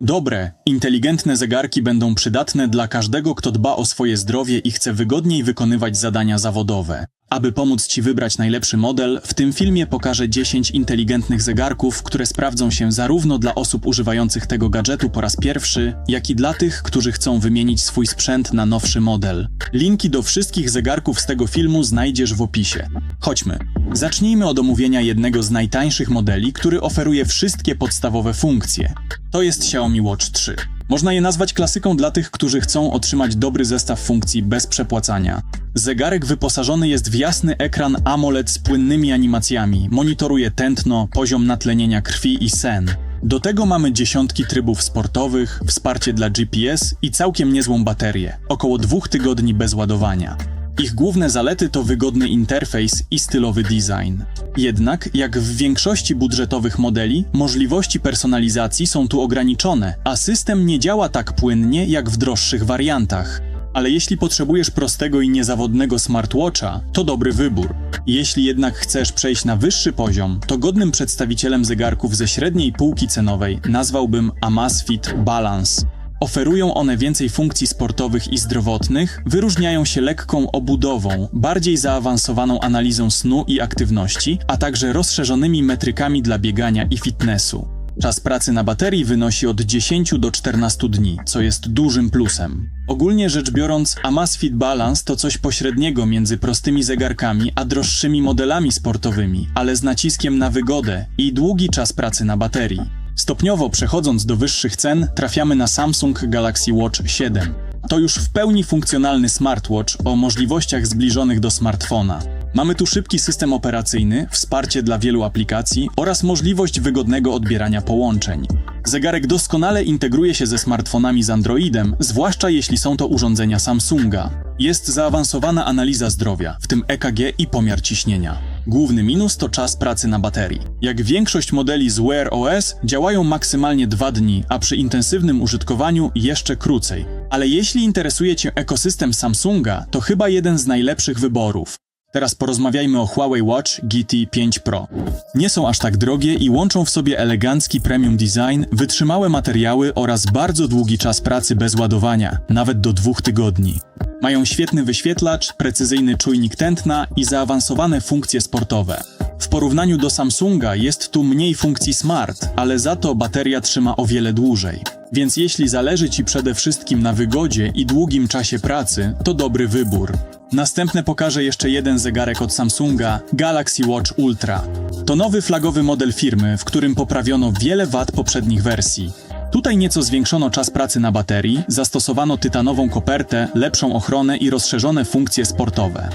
Dobre, inteligentne zegarki będą przydatne dla każdego, kto dba o swoje zdrowie i chce wygodniej wykonywać zadania zawodowe. Aby pomóc Ci wybrać najlepszy model, w tym filmie pokażę 10 inteligentnych zegarków, które sprawdzą się zarówno dla osób używających tego gadżetu po raz pierwszy, jak i dla tych, którzy chcą wymienić swój sprzęt na nowszy model. Linki do wszystkich zegarków z tego filmu znajdziesz w opisie. Chodźmy. Zacznijmy od omówienia jednego z najtańszych modeli, który oferuje wszystkie podstawowe funkcje. To jest Xiaomi Watch 3. Można je nazwać klasyką dla tych, którzy chcą otrzymać dobry zestaw funkcji bez przepłacania. Zegarek wyposażony jest w jasny ekran AMOLED z płynnymi animacjami, monitoruje tętno, poziom natlenienia krwi i sen. Do tego mamy dziesiątki trybów sportowych, wsparcie dla GPS i całkiem niezłą baterię, około dwóch tygodni bez ładowania. Ich główne zalety to wygodny interfejs i stylowy design. Jednak, jak w większości budżetowych modeli, możliwości personalizacji są tu ograniczone, a system nie działa tak płynnie jak w droższych wariantach. Ale jeśli potrzebujesz prostego i niezawodnego smartwatcha, to dobry wybór. Jeśli jednak chcesz przejść na wyższy poziom, to godnym przedstawicielem zegarków ze średniej półki cenowej nazwałbym Amazfit Balance. Oferują one więcej funkcji sportowych i zdrowotnych, wyróżniają się lekką obudową, bardziej zaawansowaną analizą snu i aktywności, a także rozszerzonymi metrykami dla biegania i fitnessu. Czas pracy na baterii wynosi od 10 do 14 dni, co jest dużym plusem. Ogólnie rzecz biorąc, Amazfit Balance to coś pośredniego między prostymi zegarkami a droższymi modelami sportowymi, ale z naciskiem na wygodę i długi czas pracy na baterii. Stopniowo przechodząc do wyższych cen, trafiamy na Samsung Galaxy Watch 7. To już w pełni funkcjonalny smartwatch o możliwościach zbliżonych do smartfona. Mamy tu szybki system operacyjny, wsparcie dla wielu aplikacji oraz możliwość wygodnego odbierania połączeń. Zegarek doskonale integruje się ze smartfonami z Androidem, zwłaszcza jeśli są to urządzenia Samsunga. Jest zaawansowana analiza zdrowia, w tym EKG i pomiar ciśnienia. Główny minus to czas pracy na baterii. Jak większość modeli z Wear OS działają maksymalnie 2 dni, a przy intensywnym użytkowaniu jeszcze krócej. Ale jeśli interesuje Cię ekosystem Samsunga, to chyba jeden z najlepszych wyborów. Teraz porozmawiajmy o Huawei Watch GT 5 Pro. Nie są aż tak drogie i łączą w sobie elegancki premium design, wytrzymałe materiały oraz bardzo długi czas pracy bez ładowania, nawet do dwóch tygodni. Mają świetny wyświetlacz, precyzyjny czujnik tętna i zaawansowane funkcje sportowe. W porównaniu do Samsunga jest tu mniej funkcji smart, ale za to bateria trzyma o wiele dłużej. Więc jeśli zależy Ci przede wszystkim na wygodzie i długim czasie pracy, to dobry wybór. Następne pokażę jeszcze jeden zegarek od Samsunga, Galaxy Watch Ultra. To nowy flagowy model firmy, w którym poprawiono wiele wad poprzednich wersji. Tutaj nieco zwiększono czas pracy na baterii, zastosowano tytanową kopertę, lepszą ochronę i rozszerzone funkcje sportowe.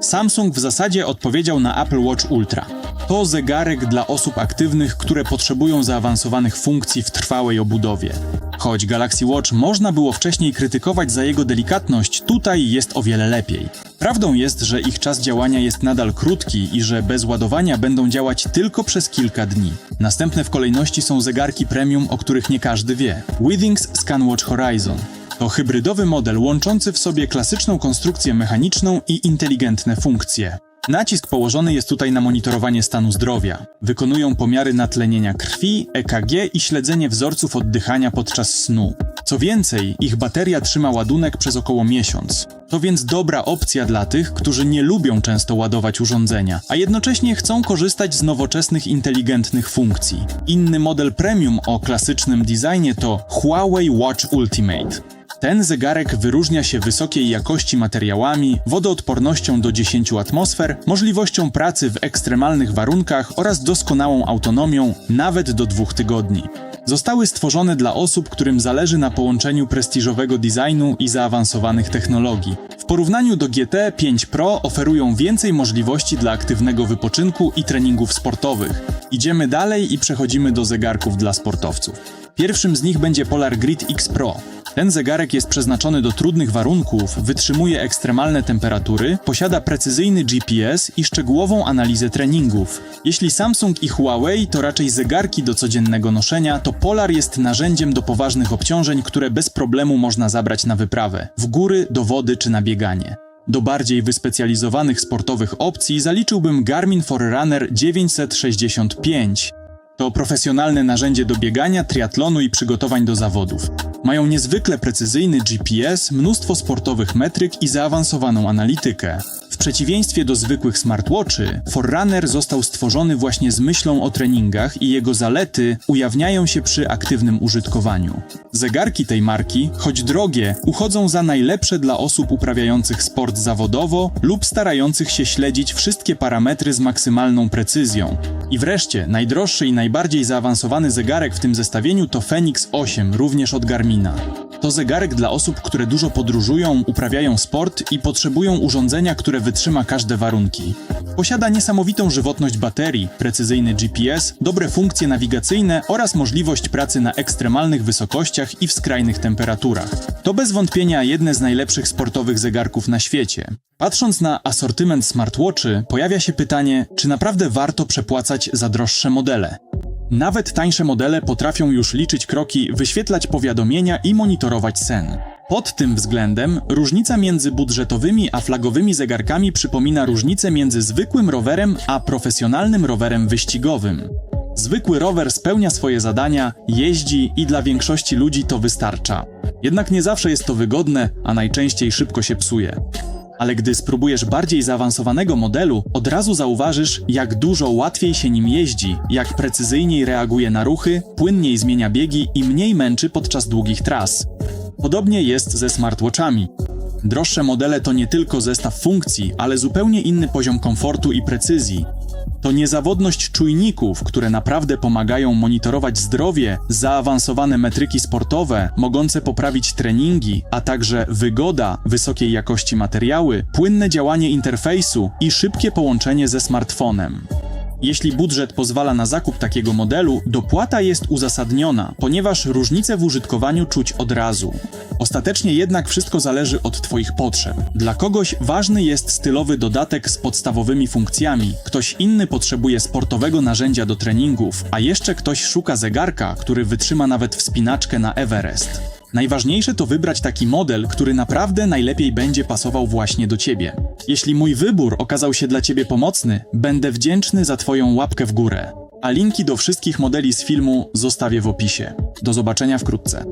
Samsung w zasadzie odpowiedział na Apple Watch Ultra. To zegarek dla osób aktywnych, które potrzebują zaawansowanych funkcji w trwałej obudowie. Choć Galaxy Watch można było wcześniej krytykować za jego delikatność, tutaj jest o wiele lepiej. Prawdą jest, że ich czas działania jest nadal krótki i że bez ładowania będą działać tylko przez kilka dni. Następne w kolejności są zegarki premium, o których nie każdy wie. Withings ScanWatch Horizon. To hybrydowy model łączący w sobie klasyczną konstrukcję mechaniczną i inteligentne funkcje. Nacisk położony jest tutaj na monitorowanie stanu zdrowia. Wykonują pomiary natlenienia krwi, EKG i śledzenie wzorców oddychania podczas snu. Co więcej, ich bateria trzyma ładunek przez około miesiąc. To więc dobra opcja dla tych, którzy nie lubią często ładować urządzenia, a jednocześnie chcą korzystać z nowoczesnych inteligentnych funkcji. Inny model premium o klasycznym designie to Huawei Watch Ultimate. Ten zegarek wyróżnia się wysokiej jakości materiałami, wodoodpornością do 10 atmosfer, możliwością pracy w ekstremalnych warunkach oraz doskonałą autonomią nawet do dwóch tygodni. Zostały stworzone dla osób, którym zależy na połączeniu prestiżowego designu i zaawansowanych technologii. W porównaniu do GT 5 Pro oferują więcej możliwości dla aktywnego wypoczynku i treningów sportowych. Idziemy dalej i przechodzimy do zegarków dla sportowców. Pierwszym z nich będzie Polar Grid X Pro. Ten zegarek jest przeznaczony do trudnych warunków, wytrzymuje ekstremalne temperatury, posiada precyzyjny GPS i szczegółową analizę treningów. Jeśli Samsung i Huawei to raczej zegarki do codziennego noszenia, to Polar jest narzędziem do poważnych obciążeń, które bez problemu można zabrać na wyprawę w góry, do wody czy na bieganie. Do bardziej wyspecjalizowanych sportowych opcji zaliczyłbym Garmin Forerunner 965. To profesjonalne narzędzie do biegania, triatlonu i przygotowań do zawodów. Mają niezwykle precyzyjny GPS, mnóstwo sportowych metryk i zaawansowaną analitykę. W przeciwieństwie do zwykłych smartwatchy, Forerunner został stworzony właśnie z myślą o treningach i jego zalety ujawniają się przy aktywnym użytkowaniu. Zegarki tej marki, choć drogie, uchodzą za najlepsze dla osób uprawiających sport zawodowo lub starających się śledzić wszystkie parametry z maksymalną precyzją. I wreszcie, najdroższy i najbardziej zaawansowany zegarek w tym zestawieniu to Fenix 8, również od Garmina. To zegarek dla osób, które dużo podróżują, uprawiają sport i potrzebują urządzenia, które wytrzyma każde warunki. Posiada niesamowitą żywotność baterii, precyzyjny GPS, dobre funkcje nawigacyjne oraz możliwość pracy na ekstremalnych wysokościach i w skrajnych temperaturach. To bez wątpienia jedne z najlepszych sportowych zegarków na świecie. Patrząc na asortyment smartwatchy, pojawia się pytanie, czy naprawdę warto przepłacać za droższe modele. Nawet tańsze modele potrafią już liczyć kroki, wyświetlać powiadomienia i monitorować sen. Pod tym względem różnica między budżetowymi a flagowymi zegarkami przypomina różnicę między zwykłym rowerem a profesjonalnym rowerem wyścigowym. Zwykły rower spełnia swoje zadania, jeździ i dla większości ludzi to wystarcza. Jednak nie zawsze jest to wygodne, a najczęściej szybko się psuje. Ale gdy spróbujesz bardziej zaawansowanego modelu, od razu zauważysz, jak dużo łatwiej się nim jeździ, jak precyzyjniej reaguje na ruchy, płynniej zmienia biegi i mniej męczy podczas długich tras. Podobnie jest ze smartwatchami. Droższe modele to nie tylko zestaw funkcji, ale zupełnie inny poziom komfortu i precyzji. To niezawodność czujników, które naprawdę pomagają monitorować zdrowie, zaawansowane metryki sportowe, mogące poprawić treningi, a także wygoda, wysokiej jakości materiały, płynne działanie interfejsu i szybkie połączenie ze smartfonem. Jeśli budżet pozwala na zakup takiego modelu, dopłata jest uzasadniona, ponieważ różnice w użytkowaniu czuć od razu. Ostatecznie jednak wszystko zależy od Twoich potrzeb. Dla kogoś ważny jest stylowy dodatek z podstawowymi funkcjami, ktoś inny potrzebuje sportowego narzędzia do treningów, a jeszcze ktoś szuka zegarka, który wytrzyma nawet wspinaczkę na Everest. Najważniejsze to wybrać taki model, który naprawdę najlepiej będzie pasował właśnie do Ciebie. Jeśli mój wybór okazał się dla Ciebie pomocny, będę wdzięczny za Twoją łapkę w górę. A linki do wszystkich modeli z filmu zostawię w opisie. Do zobaczenia wkrótce.